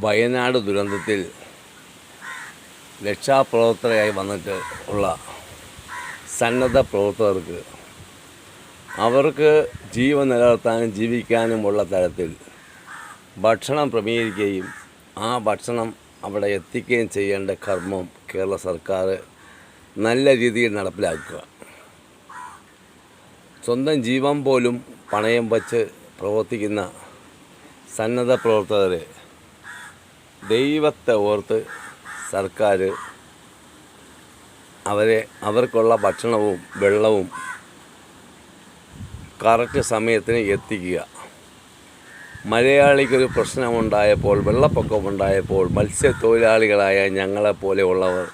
വയനാട് ദുരന്തത്തിൽ രക്ഷാപ്രവർത്തകരായി വന്നിട്ട് ഉള്ള സന്നദ്ധ പ്രവർത്തകർക്ക് അവർക്ക് ജീവൻ നിലനിർത്താനും ജീവിക്കാനുമുള്ള തരത്തിൽ ഭക്ഷണം ക്രമീകരിക്കുകയും ആ ഭക്ഷണം അവിടെ എത്തിക്കുകയും ചെയ്യേണ്ട കർമ്മം കേരള സർക്കാർ നല്ല രീതിയിൽ നടപ്പിലാക്കുക. സ്വന്തം ജീവൻ പോലും പണയം വച്ച് പ്രവർത്തിക്കുന്ന സന്നദ്ധ പ്രവർത്തകരെ ദൈവത്തെ ഓർത്ത് സർക്കാർ അവരെ അവർക്കുള്ള ഭക്ഷണവും വെള്ളവും കറക്റ്റ് സമയത്തിന് എത്തിക്കുക. മലയാളിക്കൊരു പ്രശ്നമുണ്ടായപ്പോൾ വെള്ളപ്പൊക്കമുണ്ടായപ്പോൾ മത്സ്യത്തൊഴിലാളികളായ ഞങ്ങളെപ്പോലെയുള്ളവർ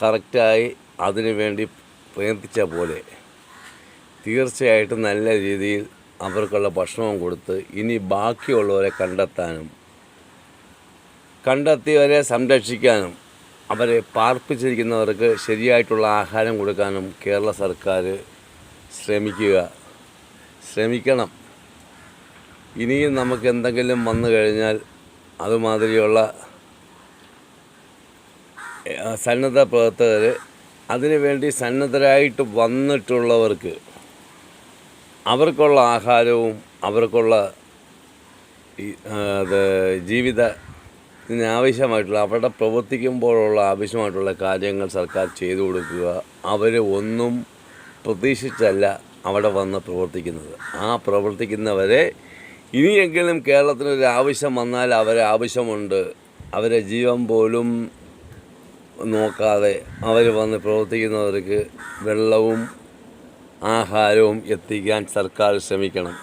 കറക്റ്റായി അതിനുവേണ്ടി പ്രയത്നിച്ച പോലെ തീർച്ചയായിട്ടും നല്ല രീതിയിൽ അവർക്കുള്ള ഭക്ഷണവും കൊടുത്ത് ഇനി ബാക്കിയുള്ളവരെ കണ്ടെത്താനും കണ്ടെത്തിയവരെ സംരക്ഷിക്കാനും അവരെ പാർപ്പിച്ചിരിക്കുന്നവർക്ക് ശരിയായിട്ടുള്ള ആഹാരം കൊടുക്കാനും കേരള സർക്കാർ ശ്രമിക്കുക. ശ്രമിക്കണം. ഇനിയും നമുക്ക് എന്തെങ്കിലും വന്നു കഴിഞ്ഞാൽ അതുമാതിരിയുള്ള സന്നദ്ധ പ്രവർത്തകർ അതിനുവേണ്ടി സന്നദ്ധരായിട്ട് വന്നിട്ടുള്ളവർക്ക് അവർക്കുള്ള ആഹാരവും അവർക്കുള്ള ഈ, അത് ആവശ്യമായിട്ടുള്ള അവിടെ പ്രവർത്തിക്കുമ്പോഴുള്ള ആവശ്യമായിട്ടുള്ള കാര്യങ്ങൾ സർക്കാർ ചെയ്തു കൊടുക്കുക. അവർ ഒന്നും പ്രതീക്ഷിച്ചല്ല അവിടെ വന്ന് പ്രവർത്തിക്കുന്നത്. ആ പ്രവർത്തിക്കുന്നവരെ ഇനിയെങ്കിലും കേരളത്തിനൊരു ആവശ്യം വന്നാൽ അവരെ ആവശ്യമുണ്ട്. അവരെ ജീവൻ പോലും നോക്കാതെ അവർ വന്ന് പ്രവർത്തിക്കുന്നവർക്ക് വെള്ളവും ആഹാരവും എത്തിക്കാൻ സർക്കാർ ശ്രമിക്കണം.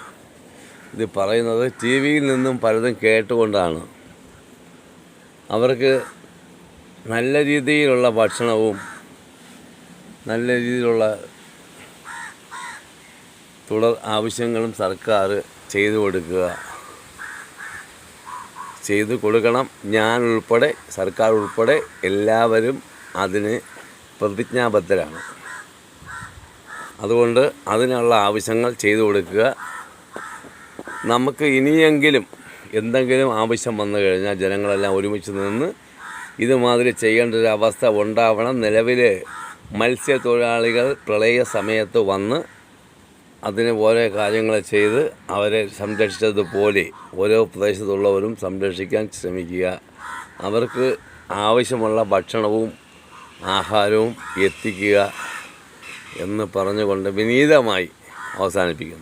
ഇത് പറയുന്നത് ടി വിയിൽ നിന്നും പലതും കേട്ടുകൊണ്ടാണ്. അവർക്ക് നല്ല രീതിയിലുള്ള ഭക്ഷണവും നല്ല രീതിയിലുള്ള തുടർ ആവശ്യങ്ങളും സർക്കാർ ചെയ്തു കൊടുക്കുക. ചെയ്തു കൊടുക്കണം. ഞാൻ ഉൾപ്പെടെ സർക്കാർ ഉൾപ്പെടെ എല്ലാവരും അതിന് പ്രതിജ്ഞാബദ്ധരാണ്. അതുകൊണ്ട് അതിനുള്ള ആവശ്യങ്ങൾ ചെയ്തു കൊടുക്കുക. നമുക്ക് ഇനിയെങ്കിലും എന്തെങ്കിലും ആവശ്യം വന്നു കഴിഞ്ഞാൽ ജനങ്ങളെല്ലാം ഒരുമിച്ച് നിന്ന് ഇതുമാതിരി ചെയ്യേണ്ട ഒരു അവസ്ഥ ഉണ്ടാവണം. നിലവിൽ മത്സ്യത്തൊഴിലാളികൾ പ്രളയ സമയത്ത് വന്ന് അതിന് ഓരോ കാര്യങ്ങൾ ചെയ്ത് അവരെ സംരക്ഷിച്ചതുപോലെ ഓരോ പ്രദേശത്തുള്ളവരും സംരക്ഷിക്കാൻ ശ്രമിക്കുക. അവർക്ക് ആവശ്യമുള്ള ഭക്ഷണവും ആഹാരവും എത്തിക്കുക എന്ന് പറഞ്ഞുകൊണ്ട് വിനീതമായി അവസാനിപ്പിക്കുന്നു.